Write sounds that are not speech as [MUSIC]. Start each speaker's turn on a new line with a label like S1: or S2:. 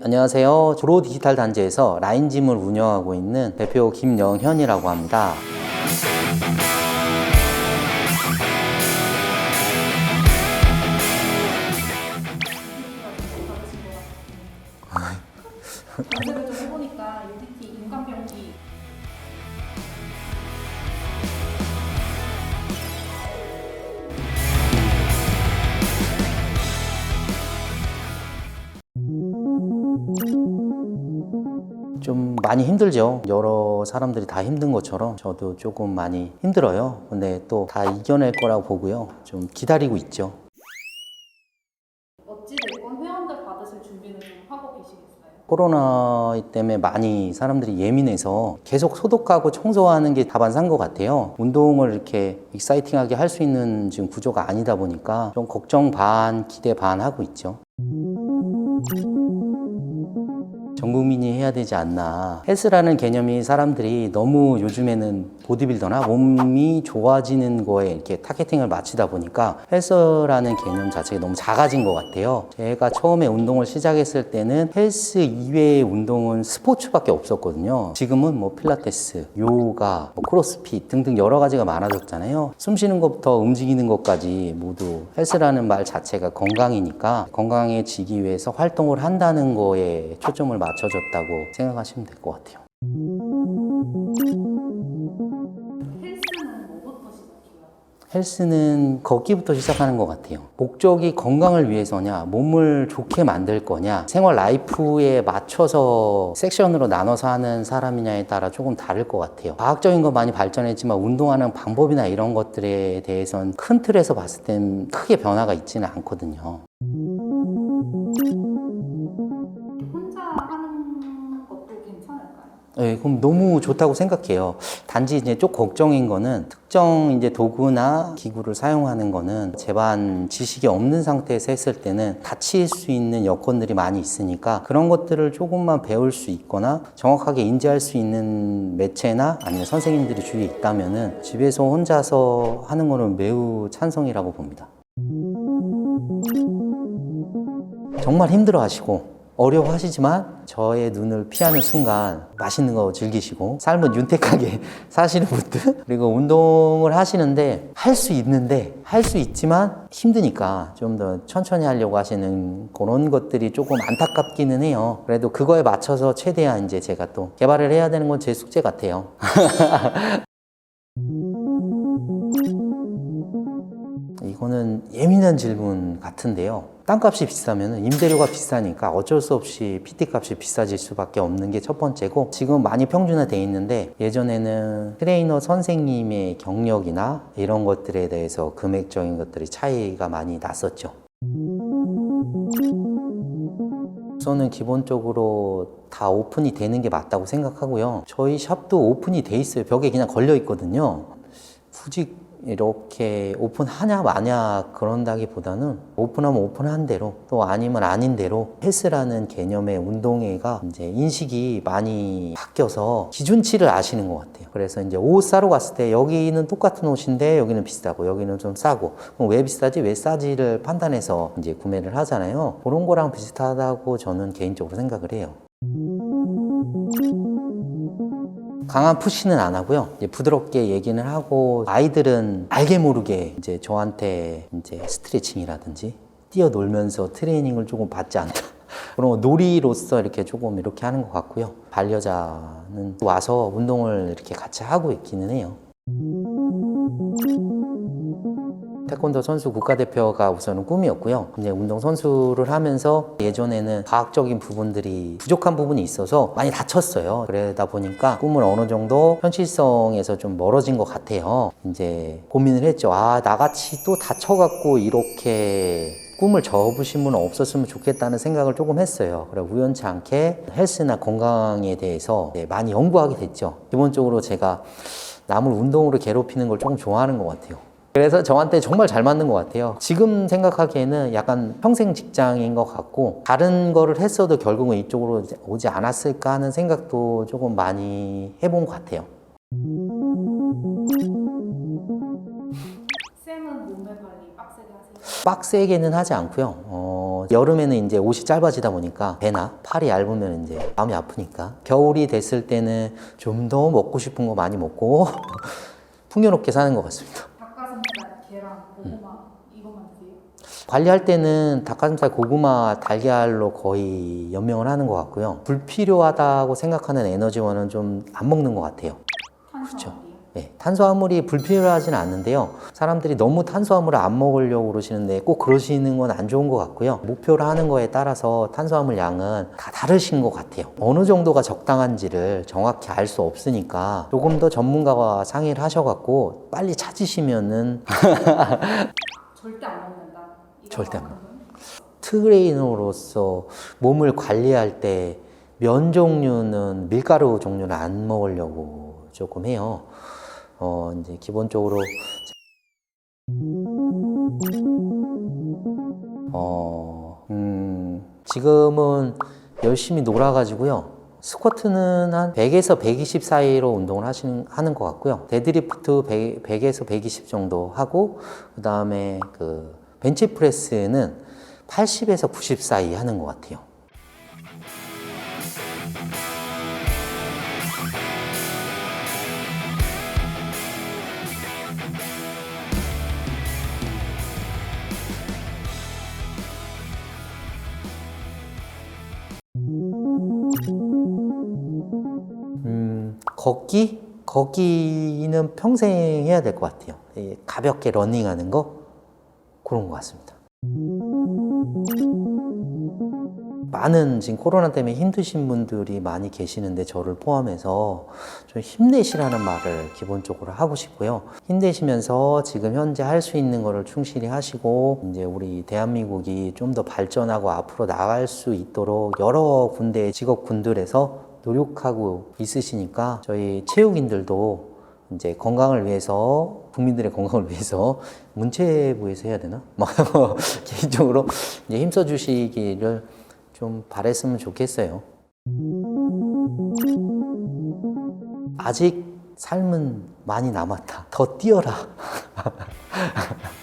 S1: 안녕하세요. 조로 디지털 단지에서 라인 짐을 운영하고 있는 대표 김영현이라고 합니다.
S2: 좀 해보니까 UDT 인간병기
S1: 좀 많이 힘들죠. 여러 사람들이 다 힘든 것처럼 저도 조금 많이 힘들어요. 근데 또 다 이겨낼 거라고 보고요. 좀 기다리고 있죠.
S2: 어찌됐건 회원들 받으실 준비는 좀 하고 계시겠어요?
S1: 코로나 때문에 많이 사람들이 예민해서 계속 소독하고 청소하는 게 다반사인 것 같아요. 운동을 이렇게 익사이팅하게 할 수 있는 지금 구조가 아니다 보니까 좀 걱정 반, 기대 반 하고 있죠. 전 국민이 해야 되지 않나. 헬스라는 개념이 사람들이 너무 요즘에는 보디빌더나 몸이 좋아지는 거에 이렇게 타겟팅을 맞추다 보니까 헬스라는 개념 자체가 너무 작아진 것 같아요. 제가 처음에 운동을 시작했을 때는 헬스 이외의 운동은 스포츠밖에 없었거든요. 지금은 뭐 필라테스, 요가, 뭐 크로스핏 등등 여러 가지가 많아졌잖아요. 숨 쉬는 것부터 움직이는 것까지 모두 헬스라는 말 자체가 건강이니까 건강해지기 위해서 활동을 한다는 거에 초점을 맞춰줬다고 생각하시면 될 것 같아요.
S2: 헬스는
S1: 걷기부터 시작하는 것 같아요. 목적이 건강을 위해서냐, 몸을 좋게 만들 거냐, 생활 라이프에 맞춰서 섹션으로 나눠서 하는 사람이냐에 따라 조금 다를 것 같아요. 과학적인 거 많이 발전했지만 운동하는 방법이나 이런 것들에 대해서는 큰 틀에서 봤을 땐 크게 변화가 있지는 않거든요. 네, 그럼 너무 좋다고 생각해요. 단지 이제 좀 걱정인 거는 특정 이제 도구나 기구를 사용하는 거는 제반 지식이 없는 상태에서 했을 때는 다칠 수 있는 여건들이 많이 있으니까 그런 것들을 조금만 배울 수 있거나 정확하게 인지할 수 있는 매체나 아니면 선생님들이 주위에 있다면은 집에서 혼자서 하는 거는 매우 찬성이라고 봅니다. 정말 힘들어 하시고 어려워 하시지만 저의 눈을 피하는 순간 맛있는 거 즐기시고 삶은 윤택하게 [LAUGHS] 사시는 분들 그리고 운동을 하시는데 할 수 있는데 할 수 있지만 힘드니까 좀 더 천천히 하려고 하시는 그런 것들이 조금 안타깝기는 해요. 그래도 그거에 맞춰서 최대한 이제 제가 또 개발을 해야 되는 건 제 숙제 같아요. [LAUGHS] 이거는 예민한 질문 같은데요. 땅값이 비싸면 임대료가 비싸니까 어쩔 수 없이 PT 값이 비싸질 수밖에 없는 게 첫 번째고 지금 많이 평준화돼 있는데 예전에는 트레이너 선생님의 경력이나 이런 것들에 대해서 금액적인 것들이 차이가 많이 났었죠. 우선은 기본적으로 다 오픈이 되는 게 맞다고 생각하고요. 저희 샵도 오픈이 돼 있어요. 벽에 그냥 걸려 있거든요. 굳이 이렇게 오픈하냐 마냐 그런다기보다는 오픈하면 오픈한 대로 또 아니면 아닌 대로 헬스라는 개념의 운동회가 이제 인식이 많이 바뀌어서 기준치를 아시는 것 같아요. 그래서 이제 옷 사러 갔을 때 여기는 똑같은 옷인데 여기는 비싸고 여기는 좀 싸고 그럼 왜 비싸지 왜 싸지를 판단해서 이제 구매를 하잖아요. 그런 거랑 비슷하다고 저는 개인적으로 생각을 해요. 강한 푸시는 안 하고요. 부드럽게 얘기는 하고 아이들은 알게 모르게 이제 저한테 이제 스트레칭이라든지 뛰어놀면서 트레이닝을 조금 받지 않나. [LAUGHS] 그런 거 놀이로서 이렇게 조금 이렇게 하는 것 같고요. 반려자는 와서 운동을 이렇게 같이 하고 있기는 해요. 태권도 선수 국가대표가 우선은 꿈이었고요. 이제 운동 선수를 하면서 예전에는 과학적인 부분들이 부족한 부분이 있어서 많이 다쳤어요. 그러다 보니까 꿈을 어느 정도 현실성에서 좀 멀어진 것 같아요. 이제 고민을 했죠. 아, 나같이 또 다쳐갖고 이렇게 꿈을 접으신 분은 없었으면 좋겠다는 생각을 조금 했어요. 그래 우연치 않게 헬스나 건강에 대해서 많이 연구하게 됐죠. 기본적으로 제가 남을 운동으로 괴롭히는 걸 조금 좋아하는 것 같아요. 그래서 저한테 정말 잘 맞는 것 같아요. 지금 생각하기에는 약간 평생 직장인 것 같고, 다른 거를 했어도 결국은 이쪽으로 오지 않았을까 하는 생각도 조금 많이 해본 것 같아요.
S2: 쌤은 몸매 관리 빡세게 하세요?
S1: 빡세게는 하지 않고요. 어, 여름에는 이제 옷이 짧아지다 보니까 배나 팔이 얇으면 이제 마음이 아프니까 겨울이 됐을 때는 좀 더 먹고 싶은 거 많이 먹고 [LAUGHS] 풍요롭게 사는 것 같습니다.
S2: 닭가슴살, 계란, 고구마 이것만 드세요?
S1: 관리할 때는 닭가슴살, 고구마, 달걀로 거의 연명을 하는 것 같고요. 불필요하다고 생각하는 에너지원은 좀 안 먹는 것 같아요.
S2: 탄수화물이요?
S1: 네, 탄수화물이 불필요하진 않는데요. 사람들이 너무 탄수화물을 안 먹으려고 그러시는데 꼭 그러시는 건 안 좋은 것 같고요. 목표를 하는 거에 따라서 탄수화물 양은 다 다르신 것 같아요. 어느 정도가 적당한지를 정확히 알 수 없으니까 조금 더 전문가와 상의를 하셔갖고 빨리 찾으시면은 [LAUGHS]
S2: 절대 안. 이거
S1: 절대 안
S2: 만큼은?
S1: 트레이너로서 몸을 관리할 때 면 종류는 밀가루 종류는 안 먹으려고 조금 해요. 어, 이제 기본적으로 어, 음, 지금은 열심히 놀아가지고요. 스쿼트는 한 100에서 120 사이로 운동을 하시는, 하는 것 같고요. 데드리프트 100, 100에서 120 정도 하고, 그 다음에 그 벤치프레스는 80에서 90 사이 하는 것 같아요. 음, 걷기? 걷기는 평생 해야 될 것 같아요. 이 가볍게 러닝하는 거? 그런 것 같습니다. 많은 지금 코로나 때문에 힘드신 분들이 많이 계시는데 저를 포함해서 좀 힘내시라는 말을 기본적으로 하고 싶고요. 힘내시면서 지금 현재 할 수 있는 거를 충실히 하시고 이제 우리 대한민국이 좀 더 발전하고 앞으로 나갈 수 있도록 여러 군데의 직업군들에서 노력하고 있으시니까 저희 체육인들도 이제 건강을 위해서 국민들의 건강을 위해서 문체부에서 해야 되나? 막 [LAUGHS] 개인적으로 이제 힘써 주시기를 좀 바랬으면 좋겠어요. 아직 삶은 많이 남았다. 더 뛰어라. [LAUGHS]